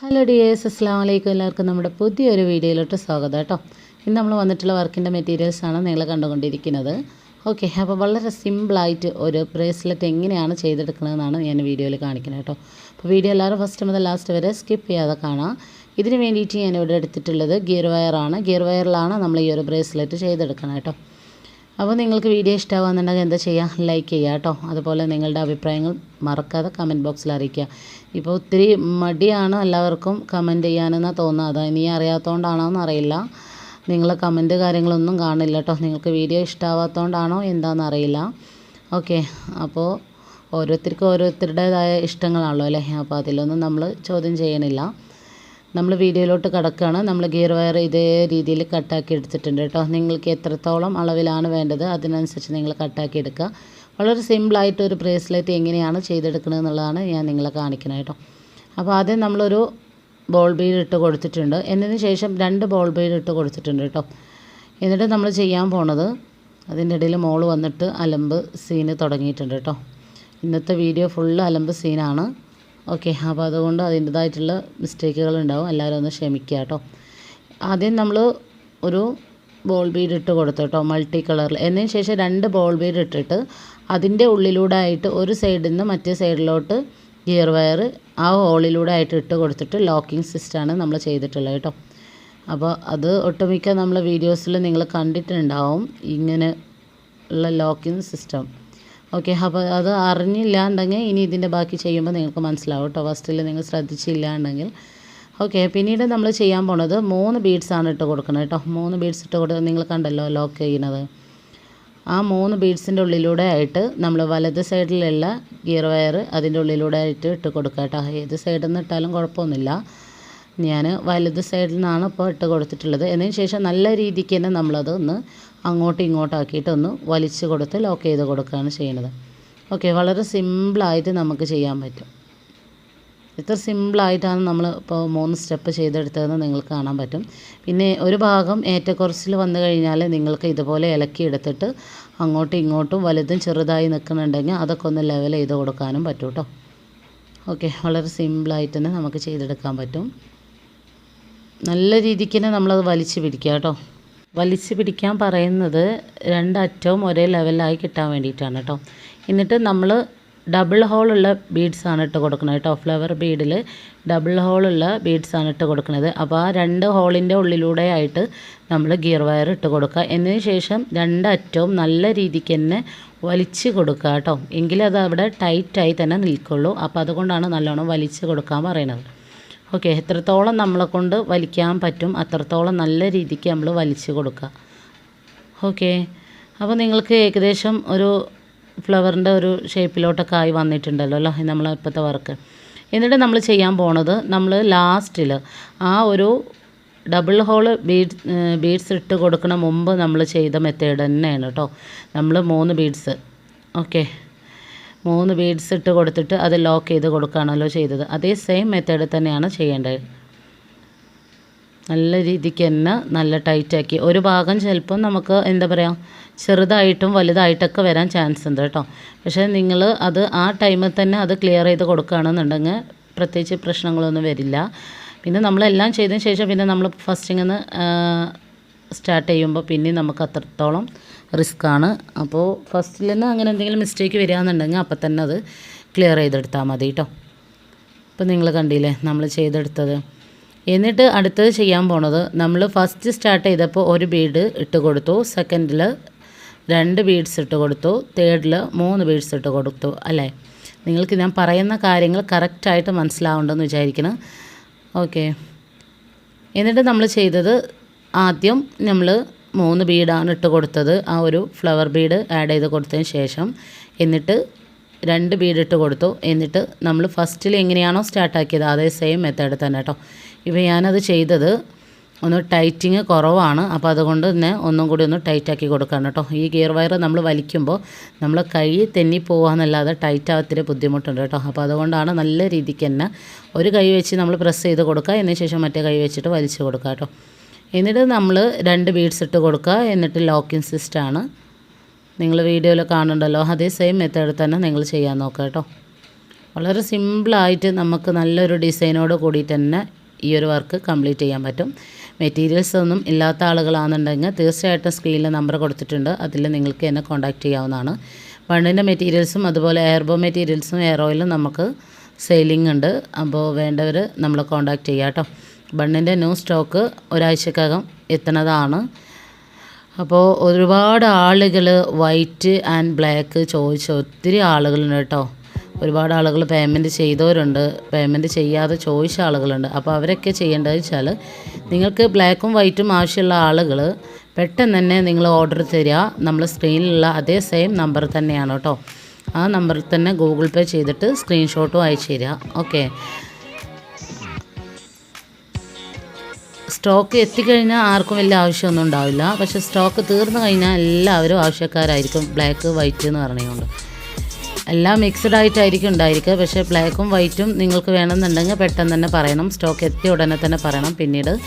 Hello dears അസ്സാം വലൈക്കും എല്ലാവർക്കും നമ്മുടെ പുതിയൊരു വീഡിയോയിലോട്ട് സ്വാഗതം കേട്ടോ. ഇന്ന് നമ്മൾ വന്നിട്ടുള്ള വർക്കിന്റെ മെറ്റീരിയൽസാണ് നിങ്ങൾ കണ്ടുകൊണ്ടിരിക്കുന്നത്. ഓക്കെ അപ്പോൾ വളരെ സിമ്പിളായിട്ട് ഒരു ബ്രേസ്ലെറ്റ് എങ്ങനെയാണ് ചെയ്തെടുക്കുന്നതെന്നാണ് ഞാൻ വീഡിയോയിൽ കാണിക്കുന്നത് കേട്ടോ. അപ്പോൾ വീഡിയോ എല്ലാവരും ഫസ്റ്റ് മുതൽ ലാസ്റ്റ് വരെ സ്കിപ്പ് ചെയ്യാതെ കാണാം. ഇതിന് വേണ്ടിയിട്ട് ഞാൻ ഇവിടെ എടുത്തിട്ടുള്ളത് ഗിയർ വയറാണ് ഗിയർ വയറിലാണ് നമ്മൾ ഈ ഒരു ബ്രേസ്ലെറ്റ് ചെയ്തെടുക്കണം കേട്ടോ. അപ്പോൾ നിങ്ങൾക്ക് വീഡിയോ ഇഷ്ടമാകുന്നുണ്ടെങ്കിൽ എന്താ ചെയ്യുക? ലൈക്ക് ചെയ്യുക കേട്ടോ. അതുപോലെ നിങ്ങളുടെ അഭിപ്രായങ്ങൾ മറക്കാതെ കമന്റ് ബോക്സിൽ അറിയിക്കുക. ഇപ്പോൾ ഒത്തിരി മടിയാണ് എല്ലാവർക്കും കമന്റ് ചെയ്യാനെന്നാണ് തോന്നുന്നത്. ഇനി അറിയാത്തതുകൊണ്ടാണോ എന്നറിയില്ല നിങ്ങൾ കമന്റ് കാര്യങ്ങളൊന്നും കാണില്ല കേട്ടോ. നിങ്ങൾക്ക് വീഡിയോ ഇഷ്ടമാവാത്തതുകൊണ്ടാണോ എന്താണെന്ന് അറിയില്ല. ഓക്കെ അപ്പോൾ ഓരോരുത്തർക്കും ഓരോരുത്തരുടേതായ ഇഷ്ടങ്ങളാണല്ലോ അല്ലേ? അപ്പോൾ അതിലൊന്നും നമ്മൾ ചോദ്യം ചെയ്യണില്ല. നമ്മൾ വീഡിയോയിലോട്ട് കിടക്കുകയാണ് നമ്മൾ ഗിയർ വയർ ഇതേ രീതിയിൽ കട്ടാക്കി എടുത്തിട്ടുണ്ട് കേട്ടോ. നിങ്ങൾക്ക് എത്രത്തോളം അളവിലാണ് വേണ്ടത് അതിനനുസരിച്ച് നിങ്ങൾ കട്ടാക്കി എടുക്കുക. വളരെ സിമ്പിളായിട്ട് ഒരു ബ്രേസ്ലെറ്റ് എങ്ങനെയാണ് ചെയ്തെടുക്കുന്നത് എന്നുള്ളതാണ് ഞാൻ നിങ്ങളെ കാണിക്കുന്നത് കേട്ടോ. അപ്പോൾ ആദ്യം നമ്മളൊരു ബോൾ ബീഡ് ഇട്ട് കൊടുത്തിട്ടുണ്ട്. എന്നതിന് ശേഷം രണ്ട് ബോൾ ബീഡ് ഇട്ട് കൊടുത്തിട്ടുണ്ട് കേട്ടോ. എന്നിട്ട് നമ്മൾ ചെയ്യാൻ പോണത് അതിന്റെ ഇടയിൽ മോൾ വന്നിട്ട് അലമ്പ് സീന് തുടങ്ങിയിട്ടുണ്ട് കേട്ടോ. ഇന്നത്തെ വീഡിയോ ഫുള്ള് അലമ്പ് സീനാണ് ഓക്കെ അപ്പോൾ അതുകൊണ്ട് അതിന്റെതായിട്ടുള്ള മിസ്റ്റേക്കുകൾ ഉണ്ടാവും എല്ലാവരും ഒന്ന് ക്ഷമിക്കുക കേട്ടോ. ആദ്യം നമ്മൾ ഒരു ബോൾ ബീഡ് ഇട്ട് കൊടുത്തു കേട്ടോ മൾട്ടി കളറിൽ. എന്നതിന് ശേഷം രണ്ട് ബോൾ ബീഡ് ഇട്ടിട്ട് അതിന്റെ ഉള്ളിലൂടെ ആയിട്ട് ഒരു സൈഡിൽ നിന്ന് മറ്റേ സൈഡിലോട്ട് ഗിയർ വയർ ആ ഹോളിലൂടെ ആയിട്ട് ഇട്ട് കൊടുത്തിട്ട് ലോക്കിംഗ് സിസ്റ്റമാണ് നമ്മൾ ചെയ്തിട്ടുള്ളത് കേട്ടോ. അപ്പോൾ അത് ഒട്ടുമിക്ക നമ്മൾ വീഡിയോസിൽ നിങ്ങൾ കണ്ടിട്ടുണ്ടാവും ഇങ്ങനെ ഉള്ള ലോക്കിംഗ് സിസ്റ്റം. ഓക്കെ അപ്പോൾ അത് അറിഞ്ഞില്ലാണ്ടെങ്കിൽ ഇനി ഇതിന്റെ ബാക്കി ചെയ്യുമ്പോൾ നിങ്ങൾക്ക് മനസ്സിലാവും കേട്ടോ ഫസ്റ്റിൽ നിങ്ങൾ ശ്രദ്ധിച്ചില്ലാണ്ടെങ്കിൽ. ഓക്കെ പിന്നീട് നമ്മൾ ചെയ്യാൻ പോണത് മൂന്ന് ബീഡ്സാണ് ഇട്ട് കൊടുക്കുന്നത് കേട്ടോ മൂന്ന് ബീഡ്സ് ഇട്ട് കൊടുത്ത് നിങ്ങൾ കണ്ടല്ലോ ലോക്ക് ചെയ്യുന്നത്. ആ മൂന്ന് ബീഡ്സിന്റെ ഉള്ളിലൂടെ ആയിട്ട് നമ്മൾ വലത് സൈഡിലുള്ള ഗിയർ വയർ അതിന്റെ ഉള്ളിലൂടെ ആയിട്ട് ഇട്ട് കൊടുക്കുക കേട്ടോ ഏത് സൈഡിൽ നിന്ന് ഇട്ടാലും കുഴപ്പമൊന്നുമില്ല. ഞാൻ വലത് സൈഡിൽ നിന്നാണ് ഇപ്പോൾ ഇട്ട് കൊടുത്തിട്ടുള്ളത്. അതിന് ശേഷം നല്ല രീതിക്ക് തന്നെ നമ്മളത് ഒന്ന് അങ്ങോട്ടും ഇങ്ങോട്ടും ആക്കിയിട്ട് ഒന്ന് വലിച്ച് കൊടുത്ത് ലോക്ക് ചെയ്ത് കൊടുക്കുകയാണ് ചെയ്യുന്നത്. ഓക്കെ വളരെ സിമ്പിളായിട്ട് നമുക്ക് ചെയ്യാൻ പറ്റും. ഇത്ര സിമ്പിളായിട്ടാണ് നമ്മൾ ഇപ്പോൾ മൂന്ന് സ്റ്റെപ്പ് ചെയ്തെടുത്തതെന്ന് നിങ്ങൾക്ക് കാണാൻ പറ്റും. പിന്നെ ഒരു ഭാഗം ഏറ്റക്കുറച്ചിൽ വന്നു കഴിഞ്ഞാൽ നിങ്ങൾക്ക് ഇതുപോലെ ഇലക്കി എടുത്തിട്ട് അങ്ങോട്ടും ഇങ്ങോട്ടും വലുതും ചെറുതായി നിൽക്കുന്നുണ്ടെങ്കിൽ അതൊക്കെ ഒന്ന് ലെവൽ ചെയ്ത് കൊടുക്കാനും പറ്റും കേട്ടോ ഓക്കെ വളരെ സിമ്പിളായിട്ട് തന്നെ നമുക്ക് ചെയ്തെടുക്കാൻ പറ്റും. നല്ല രീതിക്ക് തന്നെ നമ്മളത് വലിച്ചു പിടിക്കുക കേട്ടോ വലിച്ച് പിടിക്കാൻ പറയുന്നത് രണ്ടറ്റവും ഒരേ ലെവലായി കിട്ടാൻ വേണ്ടിയിട്ടാണ് കേട്ടോ. എന്നിട്ട് നമ്മൾ ഡബിൾ ഹോളുള്ള ബീഡ്സാണ് ഇട്ട് കൊടുക്കുന്നത് കേട്ടോ. ഫ്ലവർ ബീഡിൽ ഡബിൾ ഹോളുള്ള ബീഡ്സാണ് ഇട്ട് കൊടുക്കുന്നത്. അപ്പോൾ ആ രണ്ട് ഹോളിന്റെ ഉള്ളിലൂടെ ആയിട്ട് നമ്മൾ ഗിയർ വയർ ഇട്ട് കൊടുക്കുക. എന്നതിന് ശേഷം രണ്ടറ്റവും നല്ല രീതിക്ക് തന്നെ വലിച്ച് കൊടുക്കുക കേട്ടോ. എങ്കിലത് അവിടെ ടൈറ്റായി തന്നെ നിൽക്കുള്ളൂ. അപ്പോൾ അതുകൊണ്ടാണ് നല്ലോണം വലിച്ച് കൊടുക്കാൻ പറയുന്നത്. ഓക്കെ എത്രത്തോളം നമ്മളെ കൊണ്ട് വലിക്കാൻ പറ്റും അത്രത്തോളം നല്ല രീതിക്ക് നമ്മൾ വലിച്ചു കൊടുക്കുക. ഓക്കെ അപ്പോൾ നിങ്ങൾക്ക് ഏകദേശം ഒരു ഫ്ലവറിന്റെ ഒരു ഷേപ്പിലോട്ടൊക്കെ ആയി വന്നിട്ടുണ്ടല്ലോ അല്ലേ നമ്മളെ ഇപ്പോഴത്തെ വർക്ക്. എന്നിട്ട് നമ്മൾ ചെയ്യാൻ പോണത് നമ്മൾ ലാസ്റ്റിൽ ആ ഒരു ഡബിൾ ഹോൾ ബീഡ് ബീഡ്സ് ഇട്ട് കൊടുക്കണ മുമ്പ് നമ്മൾ ചെയ്ത മെത്തേഡ് തന്നെയാണ് കേട്ടോ. നമ്മൾ മൂന്ന് ബീഡ്സ്. ഓക്കെ. മൂന്ന് ബീഡ്സ് ഇട്ട് കൊടുത്തിട്ട് അത് ലോക്ക് ചെയ്ത് കൊടുക്കുകയാണല്ലോ ചെയ്തത്. അതേ സെയിം മെത്തേഡ് തന്നെയാണ് ചെയ്യേണ്ടത്. നല്ല രീതിക്ക് തന്നെ നല്ല ടൈറ്റാക്കി ഒരു ഭാഗം ചിലപ്പം നമുക്ക് എന്താ പറയുക ചെറുതായിട്ടും വലുതായിട്ടൊക്കെ വരാൻ ചാൻസ് ഉണ്ട് കേട്ടോ. പക്ഷേ നിങ്ങൾ അത് ആ ടൈമിൽ തന്നെ അത് ക്ലിയർ ചെയ്ത് കൊടുക്കുകയാണെന്നുണ്ടെങ്കിൽ പ്രത്യേകിച്ച് പ്രശ്നങ്ങളൊന്നും വരില്ല. പിന്നെ നമ്മളെല്ലാം ചെയ്തതിന് ശേഷം പിന്നെ നമ്മൾ ഫസ്റ്റിങ്ങിൽ നിന്ന് സ്റ്റാർട്ട് ചെയ്യുമ്പോൾ പിന്നെ നമുക്ക് അത്രത്തോളം റിസ്ക്കാണ്. അപ്പോൾ ഫസ്റ്റിൽ തന്നെ അങ്ങനെ എന്തെങ്കിലും മിസ്റ്റേക്ക് വരികയെന്നുണ്ടെങ്കിൽ അപ്പം തന്നെ അത് ക്ലിയർ ചെയ്തെടുത്താൽ മതി കേട്ടോ ഇപ്പം നിങ്ങൾ കണ്ടില്ലേ നമ്മൾ ചെയ്തെടുത്തത്. എന്നിട്ട് അടുത്തത് ചെയ്യാൻ പോണത് നമ്മൾ ഫസ്റ്റ് സ്റ്റാർട്ട് ചെയ്തപ്പോൾ ഒരു ബീഡ് ഇട്ട് കൊടുത്തു. സെക്കൻഡിൽ രണ്ട് ബീഡ്സ് ഇട്ട് കൊടുത്തു. തേർഡിൽ മൂന്ന് ബീഡ്സ് ഇട്ട് കൊടുത്തു അല്ലേ? നിങ്ങൾക്ക് ഞാൻ പറയുന്ന കാര്യങ്ങൾ കറക്റ്റായിട്ട് മനസ്സിലാവുണ്ടെന്ന് വിചാരിക്കണം ഓക്കെ എന്നിട്ട് നമ്മൾ ചെയ്തത് ആദ്യം നമ്മൾ മൂന്ന് ബീഡാണ് ഇട്ട് കൊടുത്തത്. ആ ഒരു ഫ്ലവർ ബീഡ് ആഡ് ചെയ്ത് കൊടുത്തതിന് ശേഷം എന്നിട്ട് രണ്ട് ബീഡ് ഇട്ട് കൊടുത്തു. എന്നിട്ട് നമ്മൾ ഫസ്റ്റിൽ എങ്ങനെയാണോ സ്റ്റാർട്ടാക്കിയത് അതേ സെയിം മെത്തേഡ് തന്നെ കേട്ടോ ഇപ്പോൾ ഞാനത് ചെയ്തത് ഒന്ന് ടൈറ്റിങ് കുറവാണ്. അപ്പോൾ അതുകൊണ്ട് തന്നെ ഒന്നും കൂടി ഒന്ന് ടൈറ്റാക്കി കൊടുക്കണം കേട്ടോ ഈ ഗിയർ വയർ നമ്മൾ വലിക്കുമ്പോൾ നമ്മൾ കൈ തെന്നി പോകാമെന്നല്ലാതെ ടൈറ്റ് ആവത്തിരി ബുദ്ധിമുട്ടുണ്ട് കേട്ടോ അപ്പോൾ അതുകൊണ്ടാണ് നല്ല രീതിക്ക് തന്നെ ഒരു കൈ വെച്ച് നമ്മൾ പ്രസ് ചെയ്ത് കൊടുക്കുക. അതിന് ശേഷം മറ്റേ കൈ വെച്ചിട്ട് വലിച്ചു കൊടുക്കുക കേട്ടോ എന്നിട്ട് നമ്മൾ രണ്ട് ബീഡ്സ് ഇട്ട് കൊടുക്കുക എന്നിട്ട് ലോക്കിംഗ് സിസ്റ്റമാണ് നിങ്ങൾ വീഡിയോയിൽ കാണണ്ടല്ലോ അതേ സെയിം മെത്തേഡ് തന്നെ നിങ്ങൾ ചെയ്യാൻ നോക്കുക കേട്ടോ. വളരെ സിമ്പിളായിട്ട് നമുക്ക് നല്ലൊരു ഡിസൈനോട് കൂടി തന്നെ ഈ ഒരു വർക്ക് കംപ്ലീറ്റ് ചെയ്യാൻ പറ്റും. മെറ്റീരിയൽസ് ഒന്നും ഇല്ലാത്ത ആളുകളാണെന്നുണ്ടെങ്കിൽ തീർച്ചയായിട്ടും സ്ക്രീനിൽ നമ്പർ കൊടുത്തിട്ടുണ്ട്. അതിൽ നിങ്ങൾക്ക് എന്നെ കോൺടാക്റ്റ് ചെയ്യാവുന്നതാണ്. ബണ്ണിന്റെ മെറ്റീരിയൽസും അതുപോലെ എയർബോ മെറ്റീരിയൽസും എയർ ഓയിലും നമുക്ക് സെയിലിംഗ് ഉണ്ട്. അപ്പോൾ വേണ്ടവർ നമ്മളെ കോൺടാക്റ്റ് ചെയ്യാം കേട്ടോ. ബണ്ണിന്റെ ന്യൂ സ്റ്റോക്ക് ഒരാഴ്ചക്കകം എത്തുന്നതാണ്. അപ്പോൾ ഒരുപാട് ആളുകൾ വൈറ്റ് ആൻഡ് ബ്ലാക്ക് ചോദിച്ച ഒത്തിരി ആളുകളുണ്ട് കേട്ടോ. ഒരുപാട് ആളുകൾ പേയ്മെന്റ് ചെയ്തവരുണ്ട്. പേയ്മെന്റ് ചെയ്യാതെ ചോദിച്ച ആളുകളുണ്ട്. അപ്പോൾ അവരൊക്കെ ചെയ്യേണ്ടത് വെച്ചാൽ നിങ്ങൾക്ക് ബ്ലാക്കും വൈറ്റും ആവശ്യമുള്ള ആളുകൾ പെട്ടെന്ന് തന്നെ നിങ്ങൾ ഓർഡർ തരിക. നമ്മൾ സ്ക്രീനിലുള്ള അതേ സെയിം നമ്പർ തന്നെയാണ് കേട്ടോ. ആ നമ്പറിൽ തന്നെ ഗൂഗിൾ പേ ചെയ്തിട്ട് സ്ക്രീൻഷോട്ടും അയച്ചു തരിക. ഓക്കെ. സ്റ്റോക്ക് എത്തിക്കഴിഞ്ഞാൽ ആർക്കും വലിയ ആവശ്യമൊന്നും ഉണ്ടാവില്ല. പക്ഷേ സ്റ്റോക്ക് തീർന്നു കഴിഞ്ഞാൽ എല്ലാവരും ആവശ്യക്കാരായിരിക്കും. ബ്ലാക്ക് വൈറ്റ് എന്ന് പറഞ്ഞുകൊണ്ട്. എല്ലാം മിക്സ്ഡ് ആയിട്ടായിരിക്കും ഉണ്ടായിരിക്കുക. പക്ഷേ ബ്ലാക്കും വൈറ്റും നിങ്ങൾക്ക് വേണമെന്നുണ്ടെങ്കിൽ പെട്ടെന്ന് തന്നെ പറയണം. സ്റ്റോക്ക് എത്തിയ ഉടനെ തന്നെ പറയണം. പിന്നീട്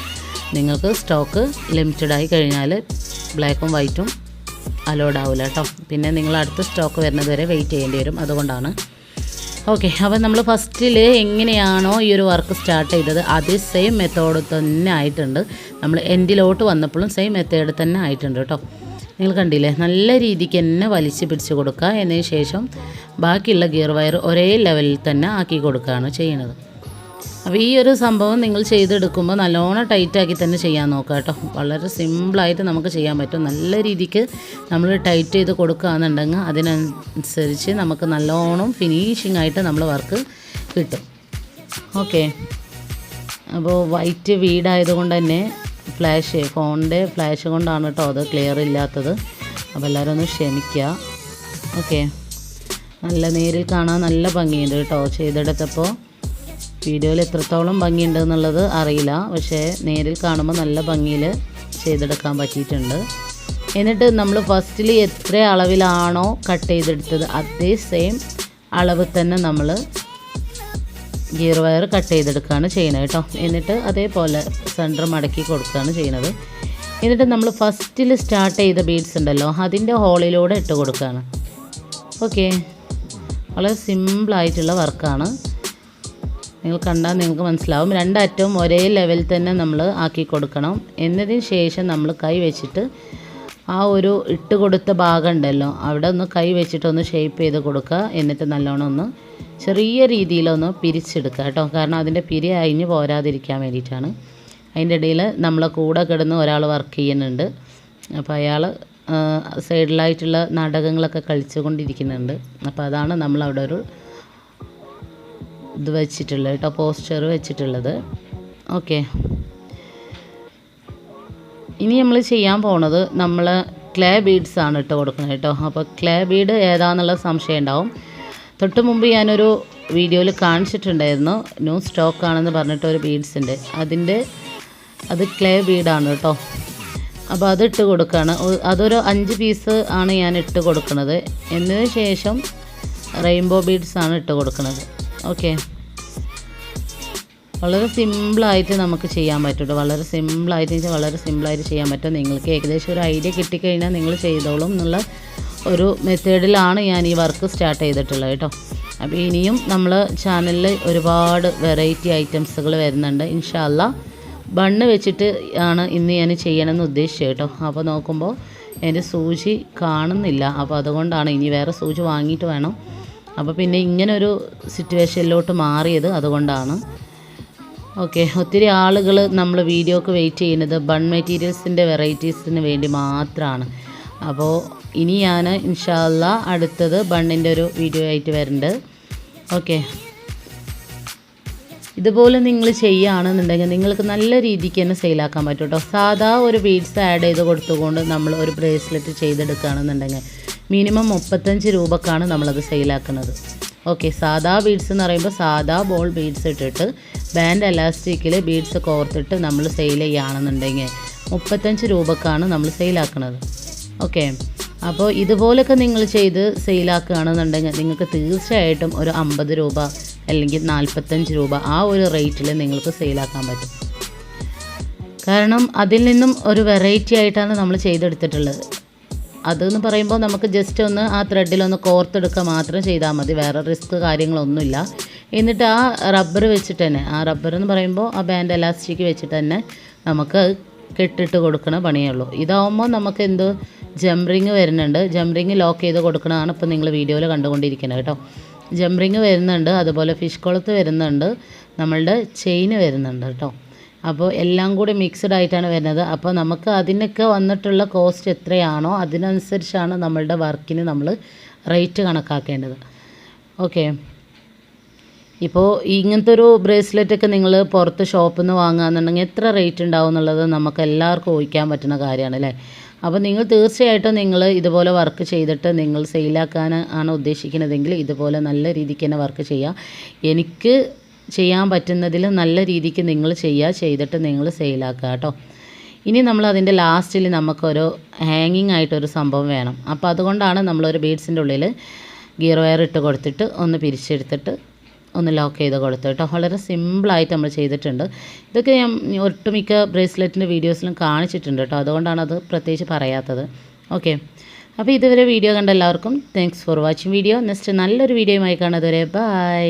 നിങ്ങൾക്ക് സ്റ്റോക്ക് ലിമിറ്റഡ് ആയി കഴിഞ്ഞാൽ ബ്ലാക്കും വൈറ്റും അലോഡ് ആവില്ല കേട്ടോ. പിന്നെ നിങ്ങൾ അടുത്ത സ്റ്റോക്ക് വരുന്നത് വരെ വെയിറ്റ് ചെയ്യേണ്ടി വരും. അതുകൊണ്ടാണ് ഓക്കെ അപ്പോൾ നമ്മൾ ഫസ്റ്റിൽ എങ്ങനെയാണോ ഈ ഒരു വർക്ക് സ്റ്റാർട്ട് ചെയ്തത് അതേ സെയിം മെത്തേഡ് തന്നെ ആയിട്ടുണ്ട്. നമ്മൾ എൻഡിലോട്ട് വന്നപ്പോഴും സെയിം മെത്തേഡ് തന്നെ ആയിട്ടുണ്ട് കേട്ടോ നിങ്ങൾ കണ്ടില്ലേ? നല്ല രീതിക്ക് തന്നെ വലിച്ചു പിടിച്ച് കൊടുക്കുക. എന്നതിന് ശേഷം ബാക്കിയുള്ള ഗിയർ വയർ ഒരേ ലെവലിൽ തന്നെ ആക്കി കൊടുക്കുകയാണ് ചെയ്യുന്നത്. അപ്പോൾ ഈ ഒരു സംഭവം നിങ്ങൾ ചെയ്തെടുക്കുമ്പോൾ നല്ലോണം ടൈറ്റാക്കി തന്നെ ചെയ്യാൻ നോക്കുക കേട്ടോ. വളരെ സിമ്പിളായിട്ട് നമുക്ക് ചെയ്യാൻ പറ്റും. നല്ല രീതിക്ക് നമ്മൾ ടൈറ്റ് ചെയ്ത് കൊടുക്കുകയെന്നുണ്ടെങ്കിൽ അതിനനുസരിച്ച് നമുക്ക് നല്ലോണം ഫിനിഷിംഗ് ആയിട്ട് നമ്മൾ വർക്ക് കിട്ടും. ഓക്കെ അപ്പോൾ വൈറ്റ് വീടായതുകൊണ്ട് തന്നെ ഫ്ലാഷ് ഫോണിന്റെ ഫ്ലാഷ് കൊണ്ടാണ് കേട്ടോ അത് ക്ലിയർ ഇല്ലാത്തത്. അപ്പോൾ എല്ലാവരും ഒന്ന് ക്ഷമിക്കുക. ഓക്കെ നല്ല നേരിൽ കാണാൻ നല്ല ഭംഗിയുണ്ട് കേട്ടോ ചെയ്തെടുത്തപ്പോൾ വീഡിയോയിൽ എത്രത്തോളം ഭംഗിയുണ്ട് എന്നുള്ളത് അറിയില്ല. പക്ഷേ നേരിൽ കാണുമ്പോൾ നല്ല ഭംഗിയിൽ ചെയ്തെടുക്കാൻ പറ്റിയിട്ടുണ്ട്. എന്നിട്ട് നമ്മൾ ഫസ്റ്റിൽ എത്ര അളവിലാണോ കട്ട് ചെയ്തെടുത്തത് അതേ സെയിം അളവ് തന്നെ നമ്മൾ ഗിയർ വയർ കട്ട് ചെയ്തെടുക്കുകയാണ് ചെയ്യുന്നത് കേട്ടോ. എന്നിട്ട് അതേപോലെ സെന്റർ മടക്കി കൊടുക്കുകയാണ് ചെയ്യുന്നത്. എന്നിട്ട് നമ്മൾ ഫസ്റ്റിൽ സ്റ്റാർട്ട് ചെയ്ത ബീഡ്സ് ഉണ്ടല്ലോ അതിന്റെ ഹോളിലൂടെ ഇട്ട് കൊടുക്കുകയാണ്. ഓക്കെ വളരെ സിമ്പിളായിട്ടുള്ള വർക്കാണ് നിങ്ങൾ കണ്ടാൽ നിങ്ങൾക്ക് മനസ്സിലാവും. രണ്ടറ്റവും ഒരേ ലെവൽ തന്നെ നമ്മൾ ആക്കി കൊടുക്കണം. എന്നതിന് ശേഷം നമ്മൾ കൈ വെച്ചിട്ട് ആ ഒരു ഇട്ട് കൊടുത്ത ഭാഗം ഉണ്ടല്ലോ അവിടെ ഒന്ന് കൈ വെച്ചിട്ടൊന്ന് ഷേപ്പ് ചെയ്ത് കൊടുക്കുക. എന്നിട്ട് നല്ലോണം ഒന്ന് ചെറിയ രീതിയിലൊന്ന് പിരിച്ചെടുക്കുക കേട്ടോ. കാരണം അതിന്റെ പിരി അഴിഞ്ഞ് പോരാതിരിക്കാൻ വേണ്ടിയിട്ടാണ്. അതിന്റെ ഇടയിൽ നമ്മളെ കൂടെ കിടന്ന് ഒരാൾ വർക്ക് ചെയ്യുന്നുണ്ട്. അപ്പോൾ അയാൾ സൈഡിലായിട്ടുള്ള നാടകങ്ങളൊക്കെ കളിച്ചുകൊണ്ടിരിക്കുന്നുണ്ട്. അപ്പോൾ അതാണ് നമ്മളവിടെ ഒരു ഇത് വെച്ചിട്ടുള്ളത് കേട്ടോ പോസ്റ്റർ വെച്ചിട്ടുള്ളത്. ഓക്കെ. ഇനി നമ്മൾ ചെയ്യാൻ പോണത് നമ്മൾ ക്ലേ ബീഡ്സ് ആണ് ഇട്ട് കൊടുക്കുന്നത് കേട്ടോ. അപ്പോൾ ക്ലേ ബീഡ് ഏതാന്നുള്ള സംശയം ഉണ്ടാവും. തൊട്ട് മുമ്പ് ഞാനൊരു വീഡിയോയിൽ കാണിച്ചിട്ടുണ്ടായിരുന്നു ന്യൂ സ്റ്റോക്ക് ആണെന്ന് പറഞ്ഞിട്ട് ഒരു ബീഡ്സ് ഉണ്ട്. അതിന്റെ അത് ക്ലേ ബീഡാണ് കേട്ടോ. അപ്പോൾ അത് ഇട്ട് കൊടുക്കുകയാണ് അതൊരു അഞ്ച് പീസ് ആണ് ഞാൻ ഇട്ട് കൊടുക്കുന്നത് എന്നതിന് ശേഷം റെയിൻബോ ബീഡ്സ് ആണ് ഇട്ട് കൊടുക്കുന്നത് ഓക്കെ വളരെ സിമ്പിളായിട്ട് നമുക്ക് ചെയ്യാൻ പറ്റും വളരെ സിമ്പിളായിട്ട് വെച്ചാൽ വളരെ സിമ്പിളായിട്ട് ചെയ്യാൻ പറ്റും. നിങ്ങൾക്ക് ഏകദേശം ഒരു ഐഡിയ കിട്ടിക്കഴിഞ്ഞാൽ നിങ്ങൾ ചെയ്തോളും എന്നുള്ള ഒരു മെത്തേഡിലാണ് ഞാൻ ഈ വർക്ക് സ്റ്റാർട്ട് ചെയ്തിട്ടുള്ളത് കേട്ടോ അപ്പോൾ ഇനിയും നമ്മൾ ചാനലിൽ ഒരുപാട് വെറൈറ്റി ഐറ്റംസുകൾ വരുന്നുണ്ട്. ഇൻഷാല്ല ബണ്ണ് വെച്ചിട്ട് ആണ് ഇന്ന് ഞാൻ ചെയ്യണമെന്ന് ഉദ്ദേശിച്ചത് കേട്ടോ അപ്പോൾ നോക്കുമ്പോൾ എന്റെ സൂചി കാണുന്നില്ല. അപ്പോൾ അതുകൊണ്ടാണ് ഇനി വേറെ സൂചി വാങ്ങിയിട്ട് വേണം. അപ്പോൾ പിന്നെ ഇങ്ങനൊരു സിറ്റുവേഷനിലോട്ട് മാറിയത് അതുകൊണ്ടാണ്. ഓക്കെ ഒത്തിരി ആളുകൾ നമ്മൾ വീഡിയോക്ക് വെയിറ്റ് ചെയ്യുന്നത് ബൺ മെറ്റീരിയൽസിന്റെ വെറൈറ്റീസിന് വേണ്ടി മാത്രമാണ് അപ്പോൾ ഇനി ഞാൻ ഇൻഷാല്ല അടുത്തത് ബണ്ണിന്റെ ഒരു വീഡിയോ ആയിട്ട് വരുന്നുണ്ട് ഓക്കെ ഇതുപോലെ നിങ്ങൾ ചെയ്യുകയാണെന്നുണ്ടെങ്കിൽ നിങ്ങൾക്ക് നല്ല രീതിക്ക് തന്നെ സെയിലാക്കാൻ പറ്റും കേട്ടോ സാധാ ഒരു ബീഡ്സ് ആഡ് ചെയ്ത് കൊടുത്തുകൊണ്ട് നമ്മൾ ഒരു ബ്രേസ്ലെറ്റ് ചെയ്തെടുക്കുകയാണെന്നുണ്ടെങ്കിൽ മിനിമം മുപ്പത്തഞ്ച് രൂപക്കാണ് നമ്മളത് സെയിലാക്കുന്നത്. ഓക്കെ സാധാ ബീഡ്സ് എന്ന് പറയുമ്പോൾ സാധാ ബോൾ ബീഡ്സ് ഇട്ടിട്ട് ബാൻഡ് എലാസ്റ്റിക്കിൽ ബീഡ്സ് കോർത്തിട്ട് നമ്മൾ സെയിൽ ചെയ്യുകയാണെന്നുണ്ടെങ്കിൽ മുപ്പത്തഞ്ച് രൂപക്കാണ് നമ്മൾ സെയിലാക്കുന്നത്. ഓക്കെ അപ്പോൾ ഇതുപോലൊക്കെ നിങ്ങൾ ചെയ്ത് സെയിലാക്കുകയാണെന്നുണ്ടെങ്കിൽ നിങ്ങൾക്ക് തീർച്ചയായിട്ടും ഒരു അമ്പത് രൂപ അല്ലെങ്കിൽ നാൽപ്പത്തഞ്ച് രൂപ ആ ഒരു റേറ്റിൽ നിങ്ങൾക്ക് സെയിലാക്കാൻ പറ്റും. കാരണം അതിൽ നിന്നും ഒരു വെറൈറ്റി ആയിട്ടാണ് നമ്മൾ ചെയ്തെടുത്തിട്ടുള്ളത്. അതെന്ന് പറയുമ്പോൾ നമുക്ക് ജസ്റ്റ് ഒന്ന് ആ ത്രെഡിലൊന്ന് കോർത്തെടുക്കുക മാത്രം ചെയ്താൽ മതി. വേറെ റിസ്ക് കാര്യങ്ങളൊന്നുമില്ല. എന്നിട്ട് ആ റബ്ബർ വെച്ചിട്ട് തന്നെ ആ റബ്ബർ എന്ന് പറയുമ്പോൾ ആ ബാൻഡ് എലാസ്റ്റിക് വെച്ചിട്ട് തന്നെ നമുക്ക് കെട്ടിട്ട് കൊടുക്കണ പണിയേ ഉള്ളൂ. ഇതാവുമ്പോൾ നമുക്ക് എന്ത് ജംറിങ് വരുന്നുണ്ട്. ജംറിങ് ലോക്ക് ചെയ്ത് കൊടുക്കണതാണ് ഇപ്പോൾ നിങ്ങൾ വീഡിയോയിൽ കണ്ടുകൊണ്ടിരിക്കുന്നത് കേട്ടോ. ജംറിങ് വരുന്നുണ്ട്. അതുപോലെ ഫിഷ് കൊളുത്ത് വരുന്നുണ്ട്. നമ്മളുടെ ചെയിന് വരുന്നുണ്ട് കേട്ടോ. അപ്പോൾ എല്ലാം കൂടി മിക്സ്ഡ് ആയിട്ടാണ് വരുന്നത്. അപ്പോൾ നമുക്ക് അതിനൊക്കെ വന്നിട്ടുള്ള കോസ്റ്റ് എത്രയാണോ അതിനനുസരിച്ചാണ് നമ്മളുടെ വർക്കിന് നമ്മൾ റേറ്റ് കണക്കാക്കേണ്ടത്. ഓക്കെ ഇപ്പോൾ ഇങ്ങനത്തെ ഒരു ബ്രേസ്ലെറ്റ് ഒക്കെ നിങ്ങൾ പുറത്ത് ഷോപ്പിൽ നിന്ന് വാങ്ങുകയെന്നുണ്ടെങ്കിൽ എത്ര റേറ്റ് ഉണ്ടാവും എന്നുള്ളത് നമുക്ക് എല്ലാവർക്കും ഊഹിക്കാൻ പറ്റുന്ന കാര്യമാണ് അല്ലേ? അപ്പോൾ നിങ്ങൾ തീർച്ചയായിട്ടും നിങ്ങൾ ഇതുപോലെ വർക്ക് ചെയ്തിട്ട് നിങ്ങൾ സെയിലാക്കാൻ ആണ് ഉദ്ദേശിക്കുന്നതെങ്കിൽ ഇതുപോലെ നല്ല രീതിക്ക് തന്നെ വർക്ക് ചെയ്യുക എനിക്ക് ചെയ്യാൻ പറ്റുന്നതിൽ നല്ല രീതിക്ക് നിങ്ങൾ ചെയ്യുക ചെയ്തിട്ട് നിങ്ങൾ സെയിലാക്കുക കേട്ടോ. ഇനി നമ്മൾ അതിന്റെ ലാസ്റ്റിൽ നമുക്കൊരു ഹാങ്ങിങ് ആയിട്ടൊരു സംഭവം വേണം. അപ്പോൾ അതുകൊണ്ടാണ് നമ്മളൊരു ബീഡ്സിന്റെ ഉള്ളിൽ ഗിയർ വയർ ഇട്ട് കൊടുത്തിട്ട് ഒന്ന് പിരിച്ചെടുത്തിട്ട് ഒന്ന് ലോക്ക് ചെയ്ത് കൊടുത്തു കേട്ടോ. വളരെ സിമ്പിളായിട്ട് നമ്മൾ ചെയ്തിട്ടുണ്ട്. ഇതൊക്കെ ഞാൻ ഒട്ടുമിക്ക ബ്രേസ്ലെറ്റിന്റെ വീഡിയോസിലും കാണിച്ചിട്ടുണ്ട് കേട്ടോ. അതുകൊണ്ടാണ് അത് പ്രത്യേകിച്ച് പറയാത്തത്. ഓക്കെ അപ്പോൾ ഇതുവരെ വീഡിയോ കണ്ട എല്ലാവർക്കും thanks for watching video next നല്ലൊരു വീഡിയോയുമായി കാണാതുവരെ ബൈ